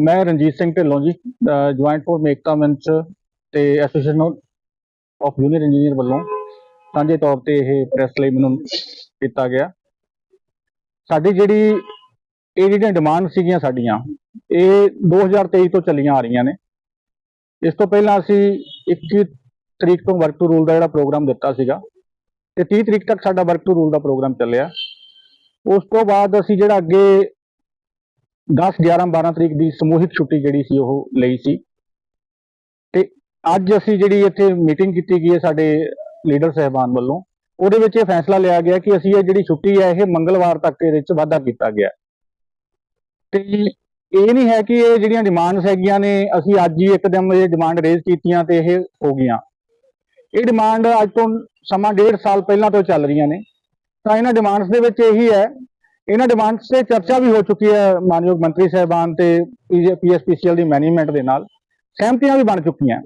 ਮੈਂ Ranjit Singh Dhillon ji joint four ਮੇਕਤਾ ਮੰਚ ਤੇ ਐਸੋਸੀਏਸ਼ਨ ਆਫ ਜੂਨੀਅਰ ਇੰਜੀਨੀਅਰ ਵੱਲੋਂ ਸਾਂਝੇ ਤੌਰ ਤੇ ਇਹ ਪ੍ਰੈਸ ਲਈ ਮੈਨੂੰ ਕੀਤਾ ਗਿਆ। ਸਾਡੀ ਜਿਹੜੀ ਇਹ ਜਿਹੜੀਆਂ ਡਿਮਾਂਡ ਸੀਗੀਆਂ ਸਾਡੀਆਂ, ਇਹ 2023 ਤੋਂ ਚੱਲੀਆਂ ਆ ਰਹੀਆਂ ਨੇ। ਇਸ ਤੋਂ ਪਹਿਲਾਂ ਅਸੀਂ 21 ਤਰੀਕ ਤੋਂ ਵਰਕ ਟੂ ਰੂਲ ਦਾ ਜਿਹੜਾ ਪ੍ਰੋਗਰਾਮ ਦਿੱਤਾ ਸੀਗਾ, ਤੇ 30 ਤਰੀਕ ਤੱਕ ਸਾਡਾ ਵਰਕ ਟੂ ਰੂਲ ਦਾ ਪ੍ਰੋਗਰਾਮ ਚੱਲਿਆ। ਉਸ ਤੋਂ ਬਾਅਦ ਅਸੀਂ ਜਿਹੜਾ ਅੱਗੇ 10 11 12 ਤਰੀਕ ਦੀ ਸਮੂਹਿਕ ਛੁੱਟੀ ਜਿਹੜੀ ਸੀ ਉਹ ਲਈ ਸੀ। ਤੇ ਅੱਜ ਅਸੀਂ ਜਿਹੜੀ ਇੱਥੇ ਮੀਟਿੰਗ ਕੀਤੀ ਗਈ ਹੈ ਸਾਡੇ ਲੀਡਰ ਸਹਿਬਾਨ ਵੱਲੋਂ, ਉਹਦੇ ਵਿੱਚ ਇਹ ਫੈਸਲਾ ਲਿਆ ਗਿਆ ਕਿ ਅਸੀਂ ਇਹ ਜਿਹੜੀ ਛੁੱਟੀ ਹੈ ਇਹ ਮੰਗਲਵਾਰ ਤੱਕ ਇਹਦੇ ਵਿੱਚ ਵਾਧਾ ਕੀਤਾ ਗਿਆ। ਤੇ ਇਹ ਨਹੀਂ ਹੈ ਕਿ ਇਹ ਜਿਹੜੀਆਂ ਡਿਮਾਂਡਸ ਹੈਗੀਆਂ ਨੇ, ਅਸੀਂ ਅੱਜ ਹੀ ਇੱਕਦਮ ਇਹ ਡਿਮਾਂਡ ਰੇਜ਼ ਕੀਤੀਆਂ ਤੇ ਇਹ ਹੋ ਗਈਆਂ। ਇਹ ਡਿਮਾਂਡ ਅੱਜ ਤੋਂ ਸਮਾਂ ਡੇਢ ਸਾਲ ਪਹਿਲਾਂ ਤੋਂ ਚੱਲ ਰਹੀਆਂ ਨੇ। ਤਾਂ ਇਹਨਾਂ ਡਿਮਾਂਡਸ ਦੇ ਵਿੱਚ ਇਹੀ ਹੈ ਇਹਨਾਂ ਡਿਮਾਂਡਸ ਤੇ ਚਰਚਾ ਵੀ ਹੋ ਚੁੱਕੀ ਹੈ ਮਾਨਯੋਗ ਮੰਤਰੀ ਸਾਹਿਬਾਨ ਤੇ ਪੀਐਸਪੀਸੀਐਲ ਦੀ ਮੈਨੇਜਮੈਂਟ ਦੇ ਨਾਲ। ਸਹਿਮਤੀਆਂ ਵੀ ਬਣ ਚੁੱਕੀਆਂ।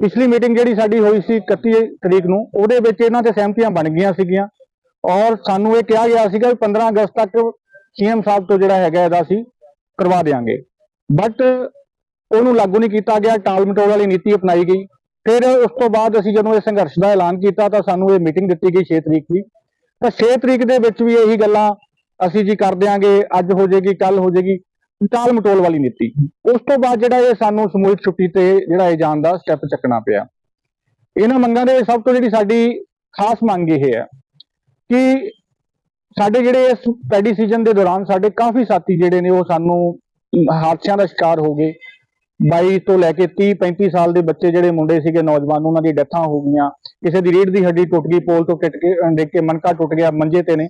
ਪਿਛਲੀ ਮੀਟਿੰਗ ਜਿਹੜੀ ਸਾਡੀ ਹੋਈ ਸੀ 31 ਤਰੀਕ ਨੂੰ, ਉਹਦੇ ਵਿੱਚ ਇਹਨਾਂ ਤੇ ਸਹਿਮਤੀਆਂ ਬਣ ਗਈਆਂ ਸੀਗੀਆਂ। ਔਰ ਸਾਨੂੰ ਇਹ ਕਿਹਾ ਗਿਆ ਸੀਗਾ ਵੀ 15 ਅਗਸਤ ਤੱਕ ਸੀਐਮ ਸਾਹਿਬ ਤੋਂ ਜਿਹੜਾ ਹੈਗਾ ਇਹਦਾ ਅਸੀਂ ਕਰਵਾ ਦੇਵਾਂਗੇ ਬਟ ਉਹਨੂੰ ਲਾਗੂ ਨਹੀਂ ਕੀਤਾ ਗਿਆ, ਟਾਲ ਮਟੋਲ ਵਾਲੀ ਨੀਤੀ ਅਪਣਾਈ ਗਈ। ਫਿਰ ਉਸ ਤੋਂ ਬਾਅਦ ਅਸੀਂ ਜਦੋਂ ਇਹ ਸੰਘਰਸ਼ ਦਾ ਐਲਾਨ ਕੀਤਾ ਤਾਂ ਸਾਨੂੰ ਇਹ ਮੀਟਿੰਗ ਦਿੱਤੀ ਗਈ 6 ਤਰੀਕ ਦੀ। ਤਾਂ 6 ਤਰੀਕ ਦੇ ਵਿੱਚ ਵੀ ਇਹੀ ਗੱਲਾਂ ਅਸੀਂ ਜੀ ਕਰ ਦਿਆਂਗੇ, ਅੱਜ ਹੋ ਜਾਏਗੀ ਕੱਲ ਹੋ ਜਾਏਗੀ, ਟਾਲ ਮਟੋਲ ਵਾਲੀ ਨੀਤੀ। ਉਸ ਤੋਂ ਬਾਅਦ ਜਿਹੜਾ ਇਹ ਸਾਨੂੰ ਸਮੂਹਿਕ ਛੁੱਟੀ ਤੇ ਜਿਹੜਾ ਇਹ ਜਾਣ ਦਾ ਸਟੈਪ ਚੱਕਣਾ ਪਿਆ। ਇਹਨਾਂ ਮੰਗਾਂ ਦੇ ਸਭ ਤੋਂ ਜਿਹੜੀ ਸਾਡੀ ਖਾਸ ਮੰਗ ਇਹ ਹੈ ਕਿ ਸਾਡੇ ਜਿਹੜੇ ਇਸ ਪੈਡੀ ਸੀਜ਼ਨ ਦੇ ਦੌਰਾਨ ਸਾਡੇ ਕਾਫੀ ਸਾਥੀ ਜਿਹੜੇ ਨੇ ਉਹ ਸਾਨੂੰ ਹਾਦਸਿਆਂ ਦਾ ਸ਼ਿਕਾਰ ਹੋ ਗਏ। 22 ਤੋਂ ਲੈ ਕੇ 30 35 ਸਾਲ ਦੇ ਬੱਚੇ ਜਿਹੜੇ ਮੁੰਡੇ ਸੀਗੇ ਨੌਜਵਾਨ, ਉਹਨਾਂ ਦੀ ਡੈਥਾਂ ਹੋ ਗਈਆਂ। ਕਿਸੇ ਦੀ ਰੀੜ ਦੀ ਹੱਡੀ ਟੁੱਟ ਗਈ, ਪੋਲ ਤੋਂ ਟਿੱਟ ਕੇ ਡਿੱਗ ਕੇ ਮਨਕਾ ਟੁੱਟ ਗਿਆ, ਮੰਜੇ ਤੇ ਨੇ।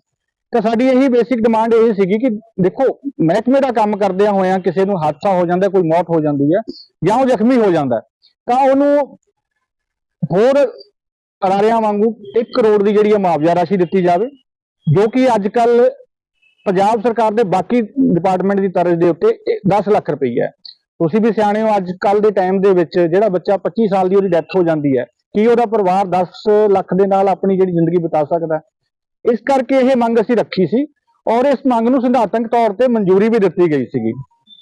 ਤਾਂ ਸਾਡੀ ਇਹੀ ਬੇਸਿਕ ਡਿਮਾਂਡ ਇਹ ਸੀਗੀ ਕਿ ਦੇਖੋ, ਮਹਿਕਮੇ ਦਾ ਕੰਮ ਕਰਦਿਆਂ ਹੋਇਆਂ ਕਿਸੇ ਨੂੰ ਹਾਦਸਾ ਹੋ ਜਾਂਦਾ, ਕੋਈ ਮੌਤ ਹੋ ਜਾਂਦੀ ਹੈ ਜਾਂ ਉਹ ਜ਼ਖਮੀ ਹੋ ਜਾਂਦਾ ਤਾਂ ਉਹਨੂੰ ਹੋਰ ਅਰਾਰਿਆਂ ਵਾਂਗੂ 1 ਕਰੋੜ ਦੀ ਜਿਹੜੀ ਹੈ ਮੁਆਵਜ਼ਾ ਰਾਸ਼ੀ ਦਿੱਤੀ ਜਾਵੇ, ਜੋ ਕਿ ਅੱਜ ਕੱਲ ਪੰਜਾਬ ਸਰਕਾਰ ਦੇ ਬਾਕੀ ਡਿਪਾਰਟਮੈਂਟ ਦੀ ਤਰਜ਼ ਦੇ ਉੱਤੇ ਇਹ 10 ਲੱਖ ਰੁਪਈਆ ਹੈ। ਤੁਸੀਂ ਵੀ ਸਿਆਣੇ ਹੋ ਅੱਜ ਕੱਲ ਦੇ ਟਾਈਮ ਦੇ ਵਿੱਚ ਜਿਹੜਾ ਬੱਚਾ 25 ਸਾਲ ਦੀ ਉਹਦੀ ਡੈਥ ਹੋ ਜਾਂਦੀ ਹੈ, ਕੀ ਉਹਦਾ ਪਰਿਵਾਰ 10 ਲੱਖ ਦੇ ਨਾਲ ਆਪਣੀ ਜਿਹੜੀ ਜ਼ਿੰਦਗੀ ਬਿਤਾ ਸਕਦਾ ਇਸ ਕਰਕੇ ਇਹ ਮੰਗ ਅਸੀਂ ਰੱਖੀ ਸੀ ਔਰ ਇਸ ਮੰਗ ਨੂੰ ਸਿਧਾਂਤਕ ਤੌਰ ਤੇ ਮਨਜ਼ੂਰੀ ਵੀ ਦਿੱਤੀ ਗਈ ਸੀਗੀ।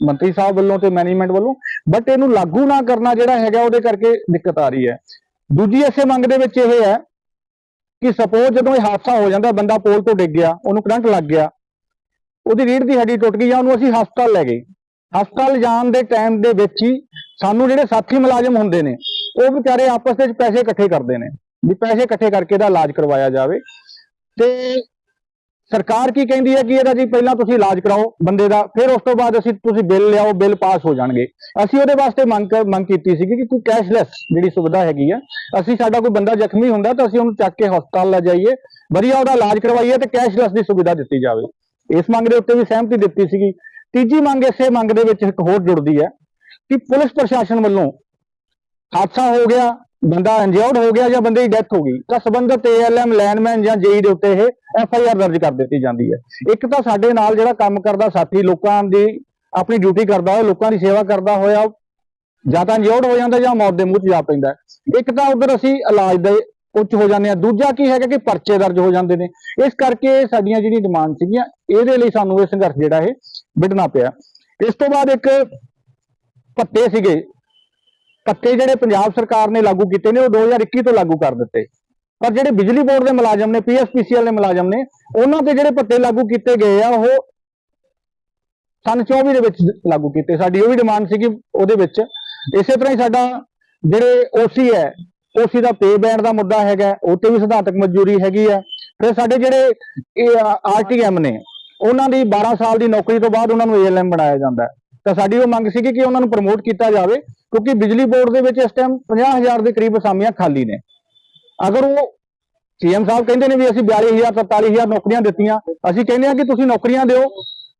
ਮੰਤਰੀ ਸਾਹਿਬ ਵੱਲੋਂ ਤੇ ਮੈਨੇਜਮੈਂਟ ਵੱਲੋਂ ਬਟ ਇਹਨੂੰ ਲਾਗੂ ਨਾ ਕਰਨਾ ਜਿਹੜਾ ਹੈਗਾ ਉਹਦੇ ਕਰਕੇ ਦਿੱਕਤ ਆ ਰਹੀ ਹੈ। ਦੂਜੀ ਐਸੇ ਮੰਗ ਦੇ ਵਿੱਚ ਇਹ ਹੈ ਕਿ ਸਪੋਜ਼ ਜਦੋਂ ਇਹ ਹਾਦਸਾ ਹੋ ਜਾਂਦਾ, ਬੰਦਾ ਪੋਲ ਤੋਂ ਡਿੱਗ ਗਿਆ, ਉਹਨੂੰ ਕਰੰਟ ਲੱਗ ਗਿਆ, ਉਹਦੀ ਰੀੜ ਦੀ ਹੱਡੀ ਟੁੱਟ ਗਈ ਜਾਂ ਉਹਨੂੰ ਅਸੀਂ ਹਸਪਤਾਲ ਲੈ ਗਏ। ਹਸਪਤਾਲ ਜਾਣ ਦੇ ਟਾਈਮ ਦੇ ਵਿੱਚ ਹੀ ਸਾਨੂੰ ਜਿਹੜੇ ਸਾਥੀ ਮੁਲਾਜ਼ਮ ਹੁੰਦੇ ਨੇ, ਉਹ ਵਿਚਾਰੇ ਆਪਸ ਵਿੱਚ ਪੈਸੇ ਇਕੱਠੇ ਕਰਦੇ ਨੇ, ਵੀ ਪੈਸੇ ਇਕੱਠੇ ਕਰਕੇ ਇਹਦਾ ਇਲਾਜ ਕਰਵਾਇਆ ਜਾਵੇ। ਤੇ ਸਰਕਾਰ ਕੀ ਕਹਿੰਦੀ ਹੈ ਕਿ ਇਹਦਾ ਜੀ ਪਹਿਲਾਂ ਤੁਸੀਂ ਇਲਾਜ ਕਰਾਓ ਬੰਦੇ ਦਾ, ਫਿਰ ਉਸ ਤੋਂ ਬਾਅਦ ਅਸੀਂ ਤੁਸੀਂ ਬਿੱਲ ਲਿਆਓ, ਬਿੱਲ ਪਾਸ ਹੋ ਜਾਣਗੇ। ਅਸੀਂ ਉਹਦੇ ਵਾਸਤੇ ਮੰਗ ਕ- ਮੰਗ ਕੀਤੀ ਸੀ ਕਿ ਕੋਈ ਕੈਸ਼ਲੈਸ ਜਿਹੜੀ ਸੁਵਿਧਾ ਹੈਗੀ ਆ, ਅਸੀਂ ਸਾਡਾ ਕੋਈ ਬੰਦਾ ਜ਼ਖਮੀ ਹੁੰਦਾ ਤਾਂ ਅਸੀਂ ਉਹਨੂੰ ਚੱਕ ਕੇ ਹਸਪਤਾਲ ਲੈ ਜਾਈਏ, ਵਧੀਆ ਉਹਦਾ ਇਲਾਜ ਕਰਵਾਈਏ ਤੇ ਕੈਸ਼ਲੈਸ ਦੀ ਸੁਵਿਧਾ ਦਿੱਤੀ ਜਾਵੇ। ਇਸ ਮੰਗ ਦੇ ਉੱਤੇ ਵੀ ਸਹਿਮਤੀ ਦਿੱਤੀ ਸੀਗੀ। ਤੀਜੀ ਮੰਗ ਇਸੇ ਮੰਗ ਦੇ ਵਿੱਚ ਇੱਕ ਹੋਰ ਜੁੜਦੀ ਹੈ ਕਿ ਪੁਲਿਸ ਪ੍ਰਸ਼ਾਸਨ ਵੱਲੋਂ ਹਾਦਸਾ ਹੋ ਗਿਆ ਬੰਦਾ ਇੰਜਰਡ ਹੋ ਗਿਆ ਜਾਂ ਬੰਦੇ ਦੀ ਡੈਥ ਹੋ ਗਈ, ਤਾਂ ਸਬੰਧਤ ਏਐਲਐਮ ਲੈਨਮੈਨ ਜਾਂ ਜੇਈ ਦੇ ਉੱਤੇ ਇਹ ਐਫ ਆਈ ਆਰ ਦਰਜ ਕਰ ਦਿੱਤੀ ਜਾਂਦੀ ਹੈ। ਇੱਕ ਤਾਂ ਸਾਡੇ ਨਾਲ ਜਿਹੜਾ ਕੰਮ ਕਰਦਾ ਸਾਥੀ, ਲੋਕਾਂ ਦੀ ਆਪਣੀ ਡਿਊਟੀ ਕਰਦਾ ਹੋਇਆ ਲੋਕਾਂ ਦੀ ਸੇਵਾ ਕਰਦਾ ਹੋਇਆ ਜਾਂ ਤਾਂ ਇੰਜਰਡ ਹੋ ਜਾਂਦਾ ਜਾਂ ਮੌਤ ਦੇ ਮੂੰਹ 'ਚ ਜਾ ਪੈਂਦਾ ਇੱਕ ਤਾਂ ਉਧਰ ਅਸੀਂ ਇਲਾਜ ਦੇ ਉੱਚ ਹੋ ਜਾਂਦੇ ਆ ਦੂਜਾ ਕੀ ਹੈਗਾ ਕਿ ਪਰਚੇ ਦਰਜ ਹੋ ਜਾਂਦੇ ਨੇ। ਇਸ ਕਰਕੇ ਸਾਡੀਆਂ ਜਿਹੜੀ ਡਿਮਾਂਡ ਸੀਗੀਆਂ, ਇਹਦੇ ਲਈ ਸਾਨੂੰ ਇਹ ਸੰਘਰਸ਼ ਜਿਹੜਾ ਇਹ ਵਿੱਢਣਾ ਪਿਆ। ਇਸ ਤੋਂ ਬਾਅਦ ਇੱਕ ਭੱਤੇ ਸੀਗੇ। ਧੱਕੇ ਜਿਹੜੇ ਪੰਜਾਬ ਸਰਕਾਰ ਨੇ ਲਾਗੂ ਕੀਤੇ ਨੇ, ਉਹ 2021 ਤੋਂ ਲਾਗੂ ਕਰ ਦਿੱਤੇ। ਪਰ ਜਿਹੜੇ ਬਿਜਲੀ ਬੋਰਡ ਦੇ ਮੁਲਾਜ਼ਮ ਨੇ ਪੀਐਸਪੀਸੀਐਲ ਦੇ ਮੁਲਾਜ਼ਮ ਨੇ, ਉਹਨਾਂ ਤੇ ਜਿਹੜੇ ਭੱਤੇ ਲਾਗੂ ਕੀਤੇ ਗਏ ਆ, ਉਹ ਸਨ 24 ਦੇ ਵਿੱਚ ਲਾਗੂ ਕੀਤੇ। ਸਾਡੀ ਉਹ ਵੀ ਡਿਮਾਂਡ ਸੀਗੀ ਉਹਦੇ ਵਿੱਚ। ਇਸੇ ਤਰ੍ਹਾਂ ਹੀ ਸਾਡਾ ਜਿਹੜੇ ਓਸੀ ਹੈ ਓਸੀ ਦਾ ਪੇ ਬੈਂਡ ਦਾ ਮੁੱਦਾ ਹੈਗਾ, ਉਹ ਤੇ ਵੀ ਸਿਧਾਂਤਕ ਮਨਜ਼ੂਰੀ ਹੈਗੀ ਆ। ਫਿਰ ਸਾਡੇ ਜਿਹੜੇ ਆਰਟੀਐਮ ਨੇ, ਉਹਨਾਂ ਦੀ 12 ਸਾਲ ਦੀ ਨੌਕਰੀ ਤੋਂ ਬਾਅਦ ਉਹਨਾਂ ਨੂੰ ਏਐਲਐਮ ਬਣਾਇਆ ਜਾਂਦਾ ਤਾਂ ਸਾਡੀ ਉਹ ਮੰਗ ਸੀਗੀ ਕਿ ਉਹਨਾਂ ਨੂੰ ਪ੍ਰਮੋਟ ਕੀਤਾ ਜਾਵੇ। ਕਿਉਂਕਿ ਬਿਜਲੀ ਬੋਰਡ ਦੇ ਵਿੱਚ ਇਸ ਟਾਈਮ 50000 ਦੇ ਕਰੀਬ ਅਸਾਮੀਆਂ ਖਾਲੀ ਨੇ। ਅਗਰ ਉਹ ਸੀਐਮ ਸਾਹਿਬ ਕਹਿੰਦੇ ਨੇ ਵੀ ਅਸੀਂ 42000 47000 ਨੌਕਰੀਆਂ ਦਿੱਤੀਆਂ, ਅਸੀਂ ਕਹਿੰਦੇ ਹਾਂ ਕਿ ਤੁਸੀਂ ਨੌਕਰੀਆਂ ਦਿਓ।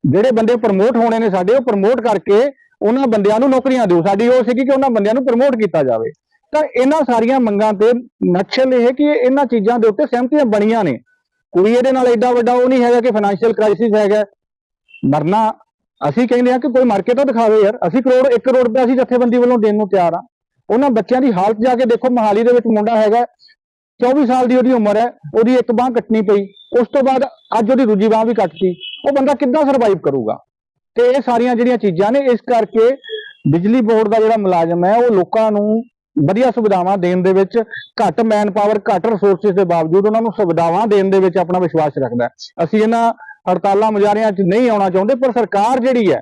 ਜਿਹੜੇ ਬੰਦੇ ਪ੍ਰਮੋਟ ਹੋਣੇ ਨੇ ਸਾਡੇ, ਉਹ ਪ੍ਰਮੋਟ ਕਰਕੇ ਉਹਨਾਂ ਬੰਦਿਆਂ ਨੂੰ ਨੌਕਰੀਆਂ ਦਿਓ। ਸਾਡੀ ਉਹ ਸੀਗੀ ਕਿ ਉਹਨਾਂ ਬੰਦਿਆਂ ਨੂੰ ਪ੍ਰਮੋਟ ਕੀਤਾ ਜਾਵੇ। ਤਾਂ ਇਹਨਾਂ ਸਾਰੀਆਂ ਮੰਗਾਂ ਤੇ ਨਕਸ਼ਲ ਇਹ ਕਿ ਇਹਨਾਂ ਚੀਜ਼ਾਂ ਦੇ ਉੱਤੇ ਸਹਿਮਤੀਆਂ ਬਣੀਆਂ ਨੇ। ਕੋਈ ਇਹਦੇ ਨਾਲ ਐਡਾ ਵੱਡਾ ਉਹ ਨਹੀਂ ਹੈਗਾ ਕਿ ਫਾਈਨੈਂਸ਼ੀਅਲ ਕ੍ਰਾਈਸਿਸ ਹੈਗਾ। ਮਰਨਾ ਅਸੀਂ ਕਹਿੰਦੇ ਆ ਕਿ ਕੋਈ ਮਰ ਕੇ ਤਾਂ ਦਿਖਾਵੇ ਯਾਰ। ਅਸੀਂ ਕਰੋੜ 1 ਕਰੋੜ ਰੁਪਏ ਅਸੀਂ ਜਥੇਬੰਦੀ ਵੱਲੋਂ ਦੇਣ ਨੂੰ ਤਿਆਰ ਆ। ਉਹਨਾਂ ਬੱਚਿਆਂ ਦੀ ਹਾਲਤ ਜਾ ਕੇ ਦੇਖੋ, ਮਹਾਲੀ ਦੇ ਵਿੱਚ ਮੁੰਡਾ ਹੈਗਾ 24 ਸਾਲ ਦੀ ਉਹਦੀ ਉਮਰ ਹੈ, ਉਹਦੀ ਇੱਕ ਬਾਹ ਕੱਟਣੀ ਪਈ। ਉਸ ਤੋਂ ਬਾਅਦ ਅੱਜ ਉਹਦੀ ਦੂਜੀ ਬਾਹ ਵੀ ਕੱਟਤੀ। ਉਹ ਬੰਦਾ ਕਿੱਦਾਂ ਸਰਵਾਈਵ ਕਰੂਗਾ? ਤੇ ਇਹ ਸਾਰੀਆਂ ਜਿਹੜੀਆਂ ਚੀਜ਼ਾਂ ਨੇ, ਇਸ ਕਰਕੇ ਬਿਜਲੀ ਬੋਰਡ ਦਾ ਜਿਹੜਾ ਮੁਲਾਜ਼ਮ ਹੈ, ਉਹ ਲੋਕਾਂ ਨੂੰ ਵਧੀਆ ਸੁਵਿਧਾਵਾਂ ਦੇਣ ਦੇ ਵਿੱਚ, ਘੱਟ ਮੈਨ ਪਾਵਰ ਘੱਟ ਰਿਸੋਰਸਿਸ ਦੇ ਬਾਵਜੂਦ ਉਹਨਾਂ ਨੂੰ ਸੁਵਿਧਾਵਾਂ ਦੇਣ ਦੇ ਵਿੱਚ ਆਪਣਾ ਵਿਸ਼ਵਾਸ ਰੱਖਦਾ ਅਸੀਂ ਇਹਨਾਂ ਹੜਤਾਲਾਂ ਮੁਜ਼ਾਹਰਿਆਂ 'ਚ ਨਹੀਂ ਆਉਣਾ ਚਾਹੁੰਦੇ, ਪਰ ਸਰਕਾਰ ਜਿਹੜੀ ਹੈ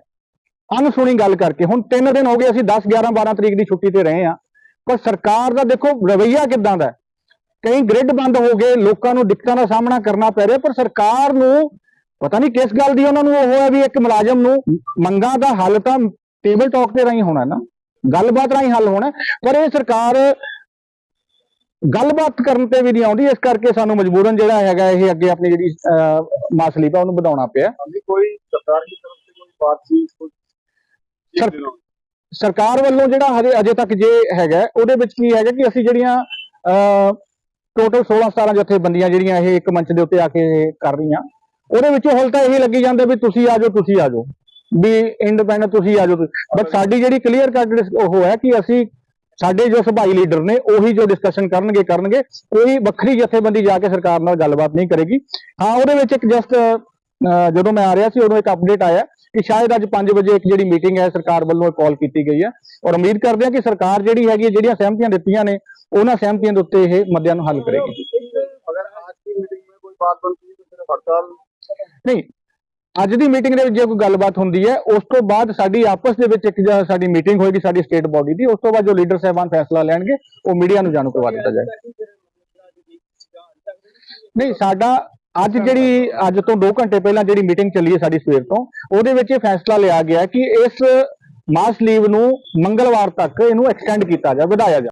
ਅਨਸੁਣੀ ਗੱਲ ਕਰਕੇ, ਹੁਣ 3 ਦਿਨ ਹੋ ਗਏ ਅਸੀਂ 10 11 12 ਤਰੀਕ ਦੀ ਛੁੱਟੀ ਤੇ ਰਹੇ ਆ ਪਰ ਸਰਕਾਰ ਦਾ ਦੇਖੋ ਰਵੱਈਆ ਕਿਦਾਂ ਦਾ ਕਈ ਗ੍ਰਿਡ ਬੰਦ ਹੋ ਗਏ, ਲੋਕਾਂ ਨੂੰ ਦਿੱਕਤਾਂ ਦਾ ਸਾਹਮਣਾ ਕਰਨਾ ਪੈ ਰਿਹਾ, ਪਰ ਸਰਕਾਰ ਨੂੰ ਪਤਾ ਨਹੀਂ ਕਿਸ ਗੱਲ ਦੀ ਉਹਨਾਂ ਨੂੰ ਉਹ ਹੈ ਵੀ ਇੱਕ ਮੁਲਾਜ਼ਮ ਨੂੰ ਮੰਗਾਂ ਦਾ ਹੱਲ ਤਾਂ ਟੇਬਲ ਟਾਕ ਤੇ ਰਾਹੀਂ ਹੋਣਾ ਨਾ, ਗੱਲਬਾਤ ਰਾਹੀਂ ਹੱਲ ਹੋਣਾ, ਪਰ ਇਹ ਸਰਕਾਰ ਗੱਲਬਾਤ ਕਰਨ ਤੇ ਵੀ ਨਹੀਂ ਆਉਂਦੀ ਇਸ ਕਰਕੇ ਸਾਨੂੰ ਮਜਬੂਰਨ ਜਿਹੜਾ ਹੈਗਾ ਇਹ ਅੱਗੇ ਆਪਣੀ ਜਿਹੜੀ ਮਾਸਲੀਪਾ ਉਹਨੂੰ ਵਧਾਉਣਾ ਪਿਆ। ਸਰਕਾਰ ਵੱਲੋਂ ਜਿਹੜਾ ਹਜੇ ਅਜੇ ਤੱਕ ਜੇ ਹੈਗਾ ਉਹਦੇ ਵਿੱਚ ਕੀ ਹੈਗਾ ਕਿ ਅਸੀਂ ਜਿਹੜੀਆਂ ਟੋਟਲ 16 17 ਜਥੇਬੰਦੀਆਂ ਜਿਹੜੀਆਂ ਇਹ ਇੱਕ ਮੰਚ ਦੇ ਉੱਤੇ ਆ ਕੇ ਕਰ ਰਹੀਆਂ ਉਹਦੇ ਵਿੱਚ ਹਲ ਤਾਂ ਇਹੀ ਲੱਗੀ ਜਾਂਦਾ ਵੀ ਤੁਸੀਂ ਆ ਜਾਓ ਤੁਸੀਂ ਆ ਜਾਓ। ਵੀ ਇੰਡੀਪੈਂਡੈਂਟ ਤੁਸੀਂ ਆ ਜਾਓ। ਬਟ ਸਾਡੀ ਜਿਹੜੀ ਕਲੀਅਰ ਕੱਟ ਉਹ ਹੈ ਕਿ ਅਸੀਂ ਸਾਡੇ ਜੋ ਸੁਭਾਈ ਲੀਡਰ ਨੇ ਉਹੀ ਜੋ ਡਿਸਕਸ਼ਨ ਕਰਨਗੇ ਕਰਨਗੇ। ਕੋਈ ਵੱਖਰੀ ਜਥੇਬੰਦੀ ਜਾ ਕੇ ਸਰਕਾਰ ਨਾਲ ਗੱਲਬਾਤ ਨਹੀਂ ਕਰੇਗੀ। ਹਾਂ ਉਹਦੇ ਵਿੱਚ ਇੱਕ ਜਸਟ ਜਦੋਂ ਮੈਂ ਆ ਰਿਹਾ ਸੀ ਉਦੋਂ ਇੱਕ ਅਪਡੇਟ ਆਇਆ ਕਿ ਸ਼ਾਇਦ ਅੱਜ 5 ਵਜੇ ਇੱਕ ਜਿਹੜੀ ਮੀਟਿੰਗ ਹੈ ਸਰਕਾਰ ਵੱਲੋਂ ਇਹ ਕਾਲ ਕੀਤੀ ਗਈ ਹੈ। ਔਰ ਉਮੀਦ ਕਰਦੇ ਹਾਂ ਕਿ ਸਰਕਾਰ ਜਿਹੜੀ ਹੈਗੀ ਜਿਹੜੀਆਂ ਸਹਿਮਤੀਆਂ ਦਿੱਤੀਆਂ ਨੇ ਉਹਨਾਂ ਸਹਿਮਤੀਆਂ ਦੇ ਉੱਤੇ ਇਹ ਮੁੱਦਿਆਂ ਨੂੰ ਹੱਲ ਕਰੇਗੀ। ਅਗਰ ਅੱਜ ਦੀ ਮੀਟਿੰਗ ਵਿੱਚ ਕੋਈ ਬਾਤ ਬਣਦੀ ਹੈ ਤਾਂ ਫਿਰ ਹੜਤਾਲ ਨਹੀਂ ਅੱਜ ਦੀ ਮੀਟਿੰਗ ਦੇ ਵਿੱਚ ਜੇ ਕੋਈ ਗੱਲਬਾਤ ਹੁੰਦੀ ਹੈ, ਉਸ ਤੋਂ ਬਾਅਦ ਸਾਡੀ ਆਪਸ ਦੇ ਵਿੱਚ ਇੱਕ ਸਾਡੀ ਮੀਟਿੰਗ ਹੋਏਗੀ, ਸਾਡੀ ਸਟੇਟ ਬਾਡੀ ਦੀ, ਉਸ ਤੋਂ ਬਾਅਦ ਜੋ ਲੀਡਰ ਸਾਹਿਬਾਨ ਫੈਸਲਾ ਲੈਣਗੇ, ਉਹ ਮੀਡੀਆ ਨੂੰ ਜਾਣੂ ਕਰਵਾ ਦਿੱਤਾ ਜਾਏਗਾ। ਨਹੀਂ, ਸਾਡਾ ਅੱਜ ਜਿਹੜੀ, ਅੱਜ ਤੋਂ 2 ਘੰਟੇ ਪਹਿਲਾਂ ਜਿਹੜੀ ਮੀਟਿੰਗ ਚੱਲੀ ਹੈ ਸਾਡੀ ਸਵੇਰ ਤੋਂ, ਉਹਦੇ ਵਿੱਚ ਇਹ ਫੈਸਲਾ ਲਿਆ ਗਿਆ ਕਿ ਇਸ ਮਾਸ ਲੀਵ ਨੂੰ ਮੰਗਲਵਾਰ ਤੱਕ ਇਹਨੂੰ ਐਕਸਟੈਂਡ ਕੀਤਾ ਜਾ, ਵਧਾਇਆ ਜਾ।